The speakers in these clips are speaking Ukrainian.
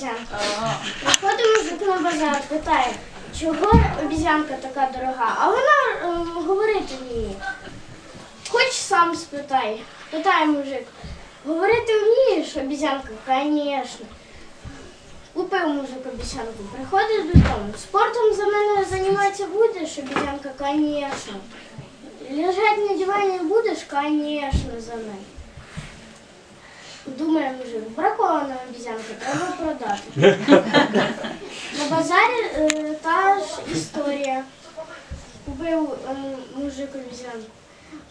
обізянка. Приходить мужик на базар, питає, чого обізянка така дорога, а вона ем, говорити вміє. Хоч сам спитай. Питає мужик, говорити вмієш, обізянка? Звісно. Купив мужик обіцянку, приходить додому. Спортом за мене займатися будеш, обіцянка, звісно. Лежать на дивані будеш, звісно, за мене. Думає мужик, бракована обіцянка, треба продати. На базарі е, та ж історія. Купив е, мужик обіцянку.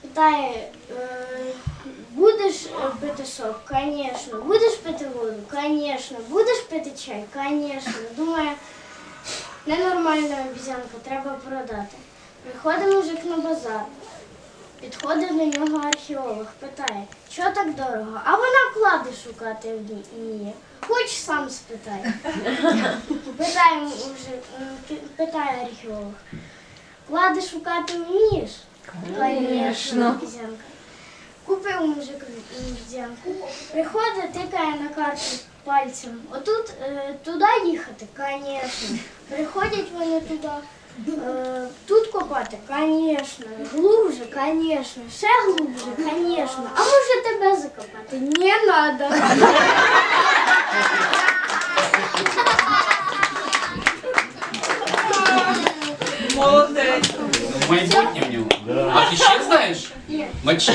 Питає, е, будеш е, пити сок? Звісно. Будеш пити воду? Звісно. Будеш пити чай? Звісно. Думає, ненормальна обіцянка, треба продати. Приходить мужик на базар. Підходить до нього археолог, питає, що так дорого? А вона клади шукати вмі- вміє. Хоч сам спитай. Питає м, питає археолог. Клади шукати вмієш? Звісно. Купив мужик взянку. Приходить, тикає на карту пальцем. Отут е, туди їхати, звісно. Приходять вони туди. Е, тут копати, звісно. Глубже, звісно. Ще глубже, звісно. А може тебе закопати? Не треба. Молодець. Майбутнє в нього. А ти ще знаєш? Ні. Мочи.